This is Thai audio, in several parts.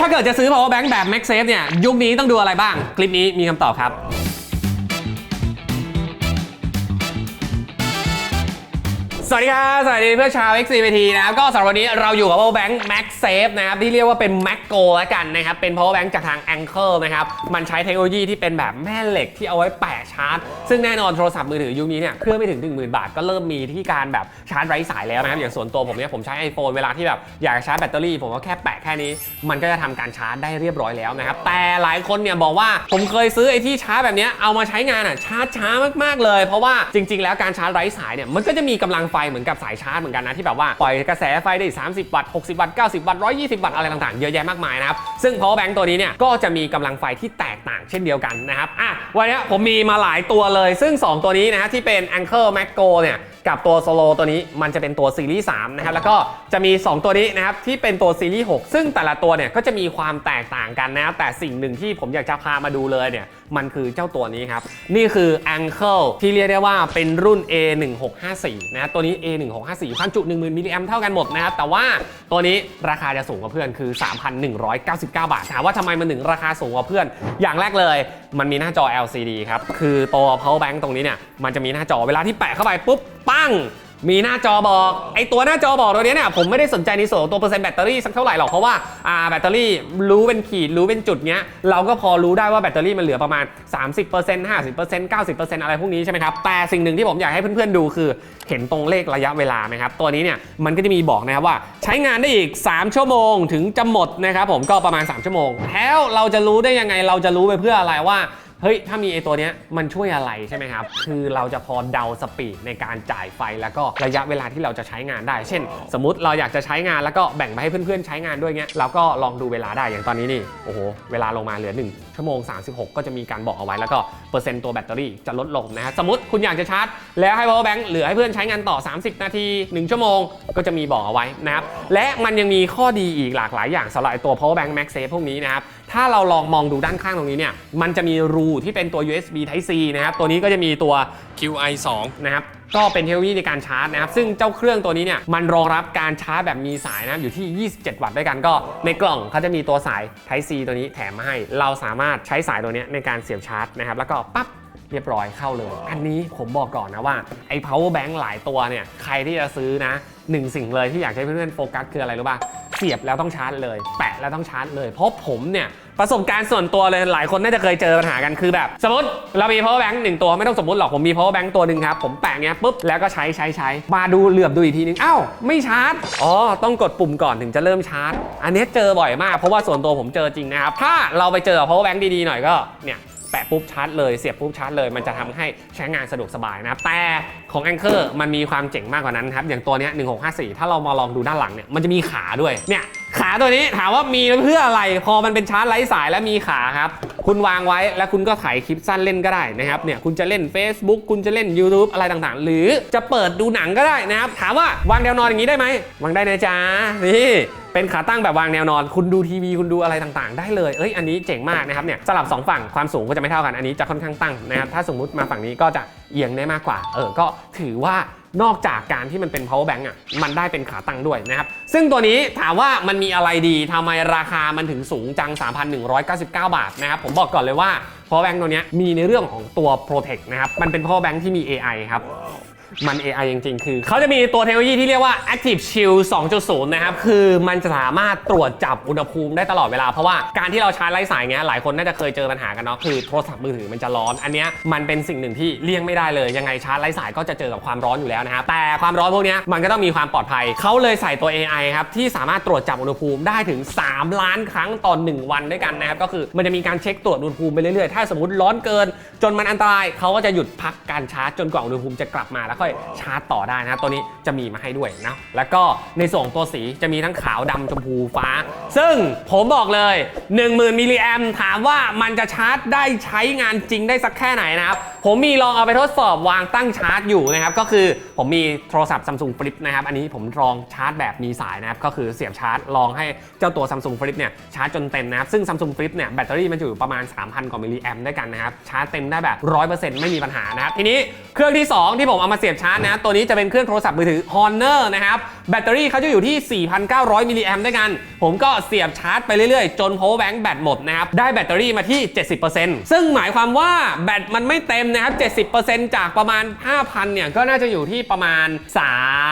ถ้าเกิดจะซื้อ power bank แบบ MagSafe เนี่ย ยุคนี้ต้องดูอะไรบ้าง คลิปนี้มีคำตอบครับ สวัสดีครับ สวัสดีเพื่อนชาว XCVT นะครับ ก็สำหรับวันนี้เราอยู่กับ power bank MagSafe นะครับ ที่เรียกว่าเป็น Maggo แล้วกันนะครับ เป็น power bank จากทาง Anker นะครับ มันใช้เทคโนโลยีที่เป็นแบบแม่เหล็กที่เอาไว้แปะชาร์จ ซึ่งแน่นอนโทรศัพท์มือถือยุคนี้เนี่ย เครื่องไม่ถึง 10,000 บาท ก็เริ่มมีที่การแบบชาร์จไร้สายแล้วนะครับ อย่างส่วนตัวผมเนี่ย ผมใช้ iPhone เวลาที่แบบอยากชาร์จแบตเตอรี่ ผมก็แค่แปะแค่นี้ มันก็จะทำการชาร์จได้เรียบร้อยแล้วนะครับ แต่หลายคนเนี่ยบอกว่าผมเคยซื้อไอ้ที่ชาร์จแบบเนี้ยเอามาใช้งานอะชาร์จช้ามากๆเลย เพราะว่าจริง ๆ แล้วการชาร์จไร้สายเนี่ยมันก็จะมีกำลังไฟเหมือนกับสายชาร์จเหมือนกันนะที่แบบว่าปล่อยกระแสไฟได้ 30 วัตต์ 60 วัตต์ 90 วัตต์ 120 วัตต์อะไรต่างๆ เยอะแยะมากมายนะครับ ซึ่ง power bank ตัวนี้เนี่ยก็จะมีกำลังไฟที่แตกต่างเช่นเดียวกันนะครับ อะ วันนี้ผมมีมาหลายตัวเลย ซึ่ง 2 ตัวนี้นะฮะที่เป็น Anchor Mac Go เนี่ยกับตัวโซโลตัวนี้มันจะเป็นตัวซีรีส์3นะครับแล้วก็จะมี 2 ตัวนี้นะครับที่เป็นตัวซีรีส์6ซึ่งแต่ละตัวเนี่ยก็จะมีความแตกต่างกันนะครับแต่สิ่งหนึ่งที่ผมอยากจะพามาดูเลยเนี่ยมันคือเจ้าตัวนี้ครับ นี่คือ Ankle ที่เรียกได้ว่าเป็นรุ่น A1654 นะครับตัวนี้ A1654 ความจุ10,000มิลลิแอมเท่ากันหมดนะครับแต่ว่าตัวนี้ราคาจะสูงกว่าเพื่อนคือ 3,199 บาทถามว่าทำไมมันถึงราคาสูงกว่าเพื่อน อย่างแรกเลย มันมีหน้าจอ LCD ครับคือตัว power bank ตรงนี้เนี่ยมันจะมีหน้าจอเวลาที่แปะเข้าไปปุ๊บปั้ง มีหน้าจอบอก ไอตัวหน้าจอบอกตัวนี้เนี่ยผมไม่ได้สนใจในส่วนของตัวเปอร์เซ็นต์แบตเตอรี่สักเท่าไหร่หรอกเพราะว่าอ่าแบตเตอรี่รู้เป็นขีดรู้เป็นจุดเนี้ยเราก็พอรู้ได้ว่าแบตเตอรี่มันเหลือประมาณ 30% 50% 90%อะไรพวกนี้ใช่ไหมครับแต่สิ่งหนึ่งที่ผมอยากให้เพื่อนๆดูคือ เห็นตรงเลขระยะเวลาไหมครับตัวนี้เนี่ยมันก็จะมีบอกนะครับว่าใช้งานได้อีก 3 ชั่วโมงถึงจะหมดนะครับผมก็ประมาณ 3 ชั่วโมง แล้วเราจะรู้ได้ยังไงเราจะรู้ไปเพื่ออะไรว่า เฮ้ย ถ้ามีไอตัวเนี้ยมันช่วยอะไรใช่ไหมครับ คือเราจะพอเดาสปีดในการจ่ายไฟแล้วก็ระยะเวลาที่เราจะใช้งานได้ เช่น สมมติเราอยากจะใช้งานแล้วก็แบ่งไปให้เพื่อนๆใช้งานด้วยเงี้ยเราก็ลองดูเวลาได้อย่างตอนนี้นี่โอ้โหเวลาลงมาเหลือ 1 ชั่วโมง 36 ก็จะมีการบอกเอาไว้แล้วก็เปอร์เซ็นต์ตัวแบตเตอรี่จะลดลงนะฮะสมมติคุณอยากจะชาร์จ แล้วให้ power bank เหลือให้เพื่อนใช้งานต่อ 30 นาที 1 ชั่วโมง ก็จะมีบอกเอาไว้นะครับและมันยังมีข้อดีอีกหลากหลายอย่างสำหรับไอ้ตัว power bank MagSafe พวกนี้นะครับ ถ้าเราลองมองดูด้านข้างตรงนี้เนี่ยมันจะมีรูที่เป็นตัว USB Type C นะครับตัวนี้ก็จะมีตัว QI 2นะครับก็เป็นเทคโนโลยีในการชาร์จนะครับซึ่งเจ้าเครื่องตัวนี้เนี่ยมันรองรับการชาร์จแบบมีสายนะครับอยู่ที่ 27 วัตต์ด้วยกันก็ในกล่องเขาจะมีตัวสาย Type C ตัวนี้แถมมาให้ เราสามารถใช้สายตัวนี้ในการเสียบชาร์จนะครับแล้วก็ปั๊บเรียบร้อยเข้าเลย อันนี้ผมบอกก่อนนะว่าไอ้ power bank หลายตัวเนี่ยใครที่จะซื้อนะ หนึ่งสิ่งเลยที่อยากให้เพื่อนๆโฟกัสคืออะไรรู้ป่ะเสียบแล้วต้องชาร์จเลย แปะแล้วต้องชาร์จเลย เพราะผมเนี่ยประสบการณ์ส่วนตัวเลยหลายคนน่าจะเคยเจอปัญหากันคือแบบ สมมติเรามี power bank หนึ่งตัวไม่ต้องสมมติหรอกผมมี power bank ตัวหนึ่งครับ ผมแปะเงี้ยปุ๊บ แล้วก็ใช้ใช้ใช้มาดูเหลือบดูอีกทีนึงอ้าวไม่ชาร์จอ๋อต้องกดปุ่มก่อนถึงจะเริ่มชาร์จ อันนี้เจอบ่อยมากเพราะว่าส่วนตัวผมเจอจริงนะครับถ้าเราไปเจอ power bank ดีๆหน่อยก็เนี่ยแปะปุ๊บชาร์จเลยเสียบปุ๊บชาร์จเลยมันจะทำให้ใช้งานสะดวกสบายนะแต่ของ Anchor มันมีความเจ๋งมากกว่านั้นครับ อย่างตัวเนี้ย1654 ถ้าเรามาลองดูด้านหลังเนี่ย มันจะมีขาด้วย เนี่ยขาตัวนี้ถามว่ามีเพื่ออะไร พอมันเป็นชาร์จไร้สายและมีขาครับ คุณวางไว้แล้วคุณก็ถ่ายคลิปสั้นเล่นก็ได้นะครับ เนี่ยคุณจะเล่น Facebook คุณจะเล่น YouTube อะไรต่างๆ หรือจะเปิดดูหนังก็ได้นะครับ ถามว่าวางแนวนอนอย่างนี้ได้ไหม วางได้นะจ๊ะ นี่เป็นขาตั้งแบบวางแนวนอน คุณดูทีวีคุณดูอะไรต่างๆ ได้เลย เอ้ย อันนี้เจ๋งมากนะครับ เนี่ยสลับ 2 ฝั่งความสูงก็จะไม่เท่ากัน อันนี้จะค่อนข้างตั้งนะครับ ถ้าสมมุติมาฝั่งนี้ก็จะ เอียงได้มากกว่า เออ ก็ถือว่านอกจากการที่มันเป็น power bank อะ มันได้เป็นขาตั้งด้วยนะครับ ซึ่งตัวนี้ถามว่ามันมีอะไรดีทำไมราคามันถึงสูงจัง 3,199 บาทนะครับ ผมบอกก่อนเลยว่า power bank ตัวนี้มีในเรื่องของตัว protect นะครับ มันเป็น power bank ที่มี AI ครับ มัน AI จริง ๆ คือ เขาจะมีตัวเทคโนโลยีที่เรียกว่า Active Shield 2.0 นะครับ คือมันจะสามารถตรวจจับอุณหภูมิได้ตลอดเวลา เพราะว่าการที่เราชาร์จไร้สายเงี้ยหลายคนน่าจะเคยเจอปัญหากันเนาะคือโทรศัพท์มือถือมันจะร้อน อันเนี้ยมันเป็นสิ่งหนึ่งที่เลี่ยงไม่ได้เลย ยังไงชาร์จไร้สายก็จะเจอกับความร้อนอยู่แล้วนะครับแต่ความร้อนพวกเนี้ยมันก็ต้องมีความปลอดภัยเขาเลยใส่ตัว AI ครับที่สามารถตรวจจับอุณหภูมิได้ถึง 3 ล้านครั้งต่อ1วันด้วยกันนะครับก็คือมันจะมีการเช็คตรวจอุณหภูมิไปเรื่อยๆถ้าสมมติร้อนเกิน จนมันอันตรายเขาก็จะหยุดพักการชาร์จจนกว่าอุณหภูมิจะกลับมาแล้วค่อยชาร์จต่อได้นะครับตัวนี้จะมีมาให้ด้วยนะ แล้วก็ในส่วนของตัวสีจะมีทั้งขาวดำชมพูฟ้า ซึ่งผมบอกเลย 10,000มิลลิแอมถามว่ามันจะชาร์จได้ใช้งานจริงได้สักแค่ไหนนะครับ ผมมีลองเอาไปทดสอบวางตั้งชาร์จอยู่นะครับ ก็คือผมมีโทรศัพท์ Samsung Flip นะครับ อันนี้ผมลองชาร์จแบบมีสายนะครับ ก็คือเสียบชาร์จลองให้เจ้าตัว Samsung Flip เนี่ยชาร์จจนเต็มนะครับ ซึ่ง Samsung Flip เนี่ยแบตเตอรี่มันอยู่ประมาณ 3,000 กว่ามิลลิแอมด้วยกันนะครับ ชาร์จเต็มได้แบบ 100%ไม่มีปัญหานะครับ ทีนี้ เครื่องที่ 2 ที่ผมเอามาเสียบชาร์จนะ ตัวนี้จะเป็นเครื่องโทรศัพท์มือถือ Honor นะครับ แบตเตอรี่เขาจะอยู่ที่ 4,900 มิลลิแอมด้วยกัน ผมก็เสียบชาร์จไปเรื่อยๆ จน power bank แบตหมดนะครับ ได้แบตเตอรี่มาที่ 70%ซึ่งหมายความว่าแบตมันไม่เต็มนะครับ 70%จากประมาณ 5,000 เนี่ย ก็น่าจะอยู่ที่ประมาณ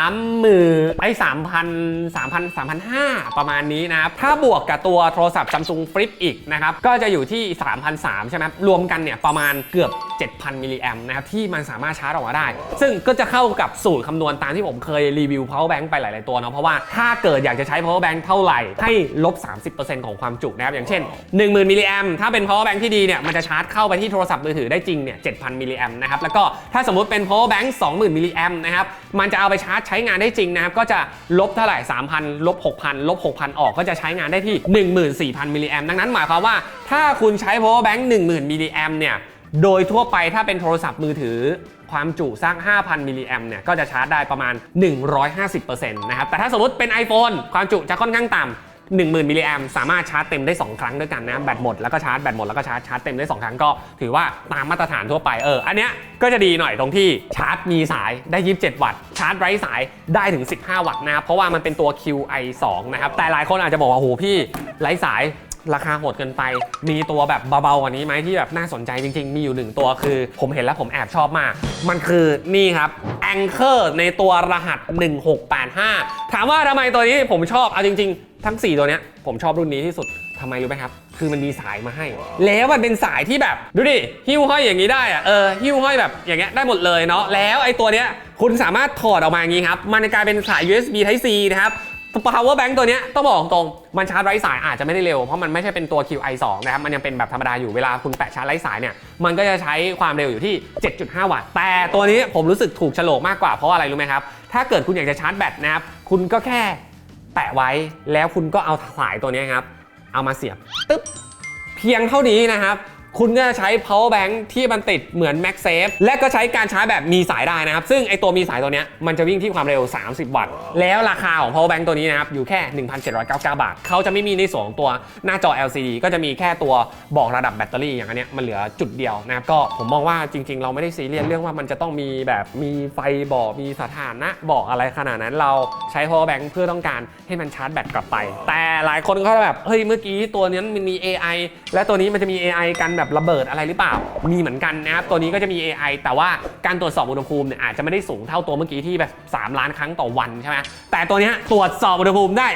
3,000ไอ้3,000 3,000 3,500 ประมาณนี้นะครับ ถ้าบวกกับตัวโทรศัพท์ Samsung Flip อีกนะครับ ก็จะอยู่ที่ 3,300 ใช่ไหมรวมกันเนี่ยประมาณเกือบ 7,000 มิลลิแอมนะครับที่มันสามารถชาร์จออกมาได้ ซึ่งก็จะเข้ากับสูตรคำนวณตามที่ผมเคยรีวิว power bank ไปหลาย ๆ ตัวเนาะเพราะว่าถ้าเกิดอยากจะใช้ power bank เท่าไหร่ให้ลบ 30%ของความจุนะครับ อย่างเช่น 10,000มิลลิแอมถ้าเป็น power bank ที่ดีเนี่ยมันจะชาร์จเข้าไปที่โทรศัพท์มือถือได้จริงเนี่ย7,000มิลลิแอมนะครับแล้วก็ถ้าสมมติเป็น power bank 20,000มิลลิแอมนะครับมันจะเอาไปชาร์จใช้งานได้จริงนะครับก็จะลบเท่าไหร่3,000ลบ6,000ลบ6,000 ออกก็จะใช้งานได้ที่ 14,000มิลลิแอมดังนั้นหมายความว่าถ้าคุณใช้ power bank 10,000มิลลิแอมเนี่ย โดยทั่วไปถ้าเป็นโทรศัพท์มือถือ ความจุสร้าง5,000 มิลลิแอมเนี่ยก็จะชาร์จได้ประมาณ 150%นะครับ แต่ถ้าสมมติเป็น iPhone ความจุจะค่อนข้างต่ำ10,000มิลลิแอมสามารถชาร์จเต็มได้ 2 ครั้งด้วยกันนะ แบตหมดแล้วก็ชาร์จแบตหมดแล้วก็ชาร์จชาร์จเต็มได้ 2 ครั้งก็ถือว่าตามมาตรฐานทั่วไปเอออันเนี้ยก็จะดีหน่อยตรงที่ชาร์จมีสายได้ 27 วัตต์ชาร์จไร้สายได้ถึง 15 วัตต์นะครับเพราะว่ามันเป็นตัว QI 2 นะครับแต่หลายคนอาจจะบอกว่าโอ้โหพี่ไร้สาย ราคาโหดเกินไป มีตัวแบบเบาๆกว่านี้ไหมที่แบบน่าสนใจจริง ๆ มีอยู่หนึ่งตัวคือ ผมเห็นแล้วผมแอบชอบมาก มันคือนี่ครับ Anchor ในตัวรหัส 1685 ถามว่าทำไมตัวนี้ผมชอบเอาจริง ๆ ทั้ง 4 ตัวเนี้ยผมชอบรุ่นนี้ที่สุดทำไมรู้ไหมครับ คือมันมีสายมาให้ แล้วมันเป็นสายที่แบบ ดูดิ หิ้วห้อยอย่างนี้ได้อะเออ หิ้วห้อยแบบอย่างเงี้ยได้หมดเลยเนาะ แล้วไอ้ตัวเนี้ยคุณสามารถถอดออกมาอย่างนี้ครับ มันจะกลายเป็นสาย USB Type C นะครับ power bank ตัวเนี้ยต้องบอกตรงมันชาร์จไร้สายอาจจะไม่ได้เร็ว เพราะมันไม่ใช่เป็นตัว QI 2 นะครับ มันยังเป็นแบบธรรมดาอยู่เวลาคุณแปะชาร์จไร้สายเนี่ย มันก็จะใช้ความเร็วอยู่ที่ 7.5 วัตต์ แต่ตัวนี้ผมรู้สึกถูกฉลกมากกว่าเพราะอะไรรู้ไหมครับ ถ้าเกิดคุณอยากจะชาร์จแบตนะครับ คุณก็แค่แปะไว้ แล้วคุณก็เอาสายตัวนี้ครับ เอามาเสียบตึ๊บ เพียงเท่านี้นะครับ คุณก็จะใช้ power bank ที่มันติดเหมือน MagSafe และก็ใช้การชาร์จแบบมีสายได้นะครับ ซึ่งไอตัวมีสายตัวเนี้ยมันจะวิ่งที่ความเร็ว 30 วัตต์ แล้วราคาของ power bank ตัวนี้นะครับอยู่แค่ 1,799 บาท เขาจะไม่มีในส่วนของตัวหน้าจอ LCD ก็จะมีแค่ตัวบอกระดับแบตเตอรี่อย่างอันเนี้ยมันเหลือจุดเดียวนะครับก็ผมมองว่าจริง ๆ เราไม่ได้ซีเรียสเรื่องว่ามันจะต้องมีแบบมีไฟบอกมีสถานะบอกอะไรขนาดนั้นเราใช้ power bank เพื่อต้องการให้มันชาร์จแบตกลับไป แต่หลายคนก็แบบเฮ้ยเมื่อกี้ตัวนี้มันมี AI และตัวนี้มันจะมี AI กันแบบระเบิดอะไรหรือเปล่า มีเหมือนกันนะครับ ตัวนี้ก็จะมี AI แต่ว่าการตรวจสอบอุณหภูมิเนี่ยอาจจะไม่ได้สูงเท่าตัวเมื่อกี้ที่แบบ 3 ล้านครั้งต่อวันใช่ไหมแต่ตัวนี้ตรวจสอบอุณหภูมิได้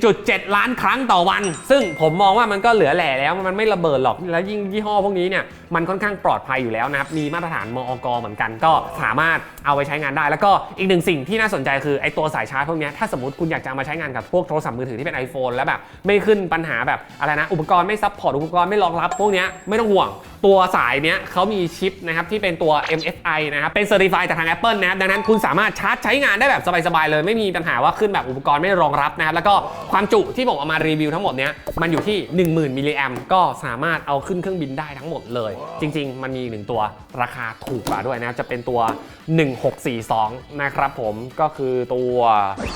1.7 ล้านครั้งต่อวัน ซึ่งผมมองว่ามันก็เหลือแหล่แล้วมันไม่ระเบิดหรอกแล้วยิ่งยี่ห้อพวกนี้เนี่ยมันค่อนข้างปลอดภัยอยู่แล้วนะครับมีมาตรฐานมอกเหมือนกัน ก็สามารถเอาไปใช้งานได้ แล้วก็อีกหนึ่งสิ่งที่น่าสนใจคือไอ้ตัวสายชาร์จพวกนี้ถ้าสมมติคุณอยากจะมาใช้งานกับพวกโทรศัพท์มือถือที่เป็น iPhone แล้วแบบไม่ขึ้นปัญหาแบบอะไรนะอุปกรณ์ไม่ซัพพอร์ตอุปกรณ์ไม่รองรับพวกนี้ไม่ต้องห่วง ตัวสายเนี้ยเขามีชิปนะครับที่เป็นตัว MFI นะครับ เป็นเซอร์ติฟายจากทาง Apple นะครับ ดังนั้นคุณสามารถชาร์จใช้งานได้แบบสบาย ๆ เลย ไม่มีปัญหาว่าขึ้นแบบอุปกรณ์ไม่รองรับนะครับ แล้วก็ความจุที่ผมเอามารีวิวทั้งหมดเนี้ยมันอยู่ที่ 10,000มิลลิแอมก็สามารถเอาขึ้นเครื่องบินได้ทั้งหมดเลย จริง ๆ มันมีหนึ่งตัวราคาถูกกว่าด้วยนะครับจะเป็นตัว 1642 นะครับผมก็คือตัว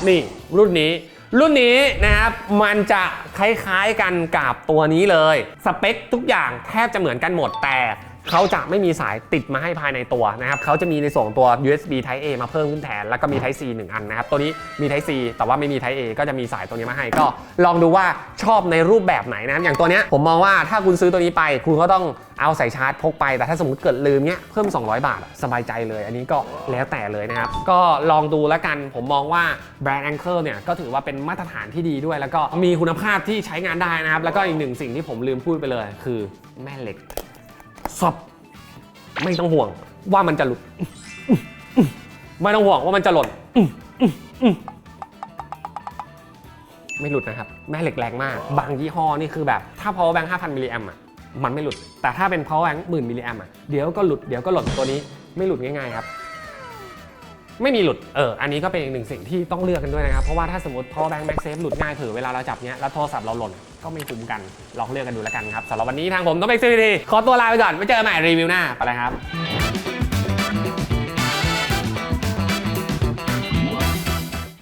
นี่รุ่นนี้ รุ่นนี้นะครับ มันจะคล้ายๆกันกับตัวนี้เลย สเปคทุกอย่างแทบจะเหมือนกันหมดแต่ เขาจะไม่มีสายติดมาให้ภายในตัวนะครับเขาจะมีในส่วนของตัว USB Type A มาเพิ่มขึ้นแทน แล้วก็มี Type C 1 อันนะครับ ตัวนี้มี Type C แต่ว่าไม่มี Type A ก็จะมีสายตัวนี้มาให้ ก็ลองดูว่าชอบในรูปแบบไหนนะครับ อย่างตัวเนี้ยผมมองว่าถ้าคุณซื้อตัวนี้ไป คุณก็ต้องเอาสายชาร์จพกไป แต่ถ้าสมมติเกิดลืมเนี้ยเพิ่ม 200 บาทสบายใจเลย อันนี้ก็แล้วแต่เลยนะครับ ก็ลองดูแล้วกัน ผมมองว่าแบรนด์ Anchor เนี่ยก็ถือว่าเป็นมาตรฐานที่ดีด้วย แล้วก็มีคุณภาพที่ใช้งานได้นะครับ แล้วก็อีกหนึ่งสิ่งที่ผมลืมพูดไปเลย คือแม่เหล็ก สอบไม่ต้องห่วงว่ามันจะหลุด ไม่ต้องห่วงว่ามันจะหล่นไม่หลุดนะครับ แม่เหล็กแรงมาก บางยี่ห้อนี่คือแบบ ถ้า power bank 5,000มิลลิแอมอะมันไม่หลุด แต่ถ้าเป็น power bank 10,000มิลลิแอมอะเดี๋ยวก็หลุดเดี๋ยวก็หล่นตัวนี้ไม่หลุดง่ายๆครับ ไม่มีหลุด เออ อันนี้ก็เป็นอีกหนึ่งสิ่งที่ต้องเลือกกันด้วยนะครับ เพราะว่าถ้าสมมติ power bank MagSafe หลุดง่ายเผื่อเวลาเราจับเนี้ยแล้วโทรศัพท์เราหล่นก็ไม่คุ้มกัน ลองเลือกกันดูแล้วกันครับสำหรับวันนี้ทางผมต้องไปซื้อทีขอตัวลาไปก่อนไว้เจอกันใหม่รีวิวหน้าไปเลยครับ